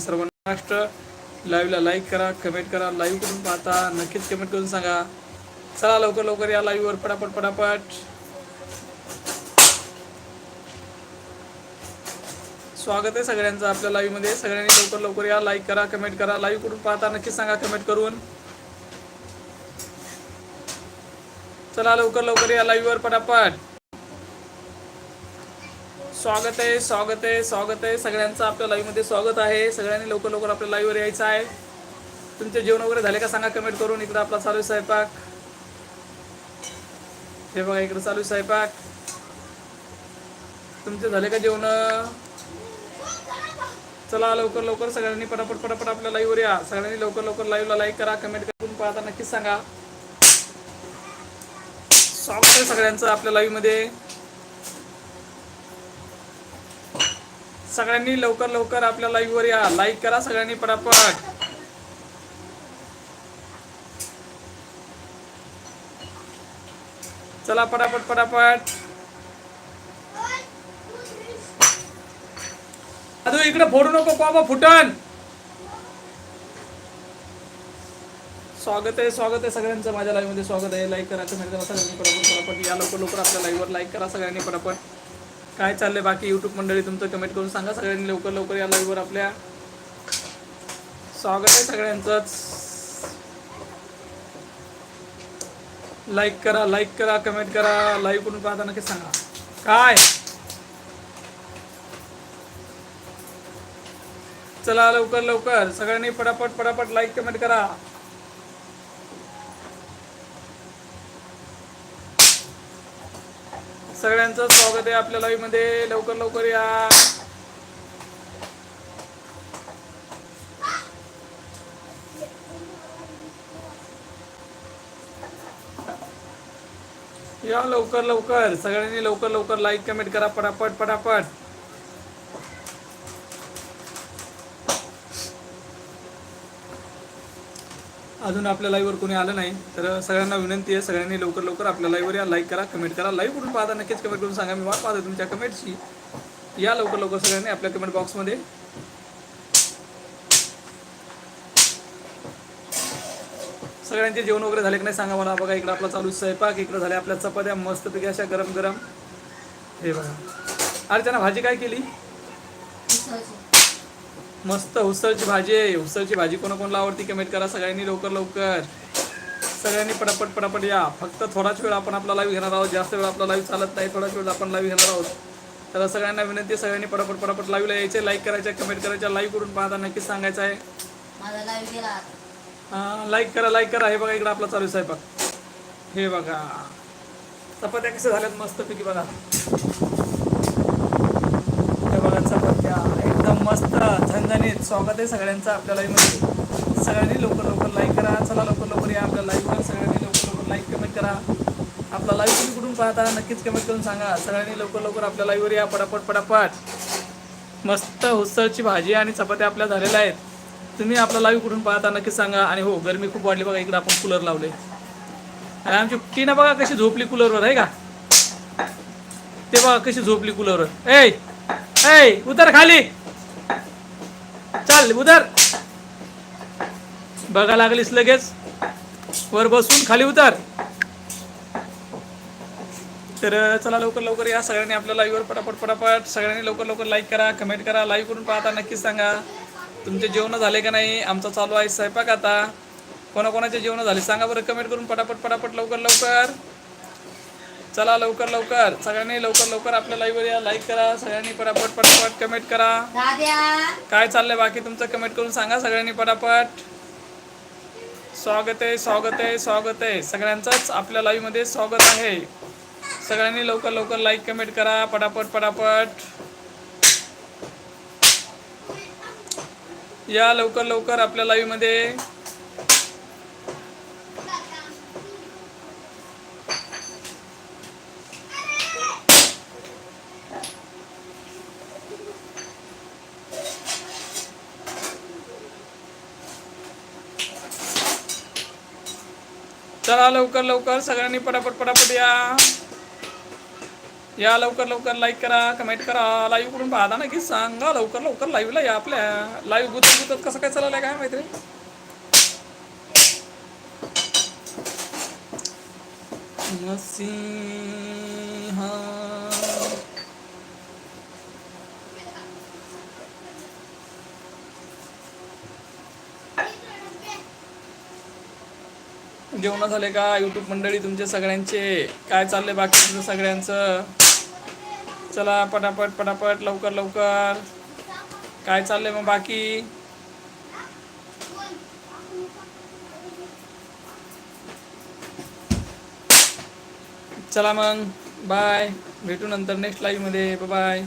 सर्वांना महाराष्ट्र लाईव्हला लाईक करा कमेंट करा लाईव्ह करून पाहता. नक्कीच कमेंट करून सांगा. चला लवकर लवकर या लाईव्हवर पटापट पटापट. स्वागत आहे सगळ्यांचं आपल्या लाईव्हमध्ये सगळ्यांनी लवकर लवकर या लाईक करा कमेंट करा लाईव्ह करून पाहता. नक्कीच सांगा कमेंट करून. चला लवकर लवकर या लाईव्हवर पटापट. स्वागत आहे स्वागत आहे स्वागत आहे. सगळ्यांचं आपल्या लाईव्हमध्ये स्वागत आहे. सगळ्यांनी लवकर लवकर आपल्या लाईव्हवर यायचं आहे. तुमचे जेवण वगैरे झाले का सांगा कमेंट करून. इकडं आपला चालू आहे स्वयंपाक. हे बघा इकडं चालू आहे स्वयंपाक. तुमचे झाले का जेवण? चला लवकर लवकर सगळ्यांनी पटापट पटापट आपल्या लाईव्हवर या. सगळ्यांनी लवकर लवकर लाईव्हला लाईक करा कमेंट करून पाहता नक्कीच सांगा. स्वागत आहे सगळ्यांचं आपल्या लाईव्ह सगळ्यांनी लवकर लवकर आपल्या लाईव्ह वर या. लाईक करा सगळ्यांनी पटापट. चला पटापट पटापट. अजून इकडे फोडू नको बाबा फुटन. स्वागत आहे स्वागत आहे सगळ्यांचं. माझ्या लाईव्हमध्ये स्वागत आहे. लाईक करा कमेंट सगळ्यांनी पटापट पटापट. या लवकर लवकर आपल्या लाईव्ह वर लाईक करा सगळ्यांनी पटापट. काय चाललंय बाकी युट्यूब मंडळी? तुमचं कमेंट करून सांगा. सगळ्यांनी लवकर लवकर या लाईव्हवर आपल्या स्वागत आहे सगळ्यांचंच. लाईक करा लाईक करा कमेंट करा. लाईव्ह करून पाहता नक्की सांगा. काय? चला लवकर लवकर. सगळ्यांनी पटापट पटापट लाईक कमेंट करा. सगळ्यांचं स्वागत आहे आपल्या लाईव्हमध्ये. लवकर लवकर या. या लवकर लवकर. सगळ्यांनी लवकर लवकर लाईक कमेंट करा पटापट पटापट. अजून आपल्या लाईव्हवर कोणी आलं नाही तर सगळ्यांना विनंती आहे सगळ्यांनी लवकर लवकर आपल्या लाईव्हवर या लाईक करा कमेंट करा. लाईव्ह करून पाहता नक्कीच कमेंट करून सांगा. मी वाट पाहतो तुमच्या कमेंटची या लवकर लवकर सगळ्यांनी आपल्या कमेंट बॉक्समध्ये सगळ्यांचे जेवण वगैरे झाले की नाही सांगा मला. बघा इकडे आपला चालू स्वयंपाक इकडे झाले आपल्या चपात्या मस्तपैकी अशा गरम गरम हे बघा. अर्चना भाजी काय केली? मस्त उसळची भाजी आहे. उसळची भाजी कोणा कोणाला आवडती कमेंट करा. सगळ्यांनी लवकर लवकर. सगळ्यांनी पटापट पटापट या. फक्त थोडाच वेळ आपण आपला लाईव्ह घेणार आहोत. जास्त वेळ आपला लाईव्ह चालत नाही. थोडाच वेळ आपण लाईव्ह घेणार आहोत. तर सगळ्यांना विनंती आहे. सगळ्यांनी पटापट पटापट लाईव्हला यायचे. लाईक करायचे कमेंट करायच्या. लाईव्ह करून पाहता नक्कीच सांगायचं आहे. लाईक करा लाईक करा. हे बघा इकडे आपला चालू आहे स्वयंपाक. हे बघा. चपात्या कशा झाल्यात? मस्तपैकी बघा हे बघा चपात्या एकदम मस्त स्वागत आहे सगळ्यांचं आपल्या लाईव्हमध्ये सगळ्यांनी लवकर लवकर लाईक करा. चला लवकर लवकर या आपल्या लाईव्हवर सगळ्यांनी लवकर लवकर लाईक कमेंट करा. आपला लाईव्ह तुम्ही कुठून पाहता नक्कीच कमेंट करून सांगा. सगळ्यांनी लवकर लवकर आपल्या लाईव्हवर या. पटापट पटापट. मस्त हुसळची भाजी आणि चपात्या आपल्या झालेल्या आहेत. तुम्ही आपला लाईव्ह कुठून पाहता नक्कीच सांगा. आणि हो गरमी खूप वाढली बघा. इकडे आपण कूलर लावले. आणि आमची टीना बघा कशी झोपली कूलरवर आहे का? ते बघा कशी झोपली कूलरवर ए ए उतर खाली. चल उतर बघा लागलीस लगेच. वर बसून खाली उतर. तर चला लवकर लवकर या सगळ्यांनी आपल्या लाईव्हवर पटापट पटापट. सगळ्यांनी लवकर लवकर लाईक करा कमेंट करा लाईव्ह करून पाहता नक्कीच सांगा. तुमचे जेवण झाले का नाही? आमचा चालू आहे स्वयंपाक आता. कोणाकोणाचे जेवण झाले? सांगा बरं कमेंट करून पटापट पटापट लवकर लवकर. चला लवकर लवकर. सगळ्यांनी लवकर लवकर आपल्या लाईव्हवर या. लाईक करा सगळ्यांनी पटापट पटापट कमेंट करा. काय चाललंय बाकी तुमचं कमेंट करून सांगा सगळ्यांनी पटापट. स्वागत आहे स्वागत आहे स्वागत आहे. सगळ्यांचंच आपल्या लाईव्हमध्ये स्वागत आहे. सगळ्यांनी लवकर लवकर लाईक कमेंट करा. पटापट पटापट. या लवकर लवकर आपल्या लाईव्ह चला लवकर लवकर. सगळ्यांनी पटापट पटापट या. या लवकर लवकर लाईक करा कमेंट करा. लाईव्ह करून पाहता ना की सांगा. लवकर लवकर लाईव्हला या आपल्या. लाईव्ह गुतत गुतत कसं काय चाललंय काय माहिती नसिंहा. जेवण झाले का? युट्यूब मंडळी तुमचे सगळ्यांचे. काय चालले बाकी तुमचं सगळ्यांचं? चला पटापट पटापट लवकर लवकर. काय चाललंय मग बाकी? चला मग. बाय भेटू नंतर नेक्स्ट लाईव्हमध्ये बाय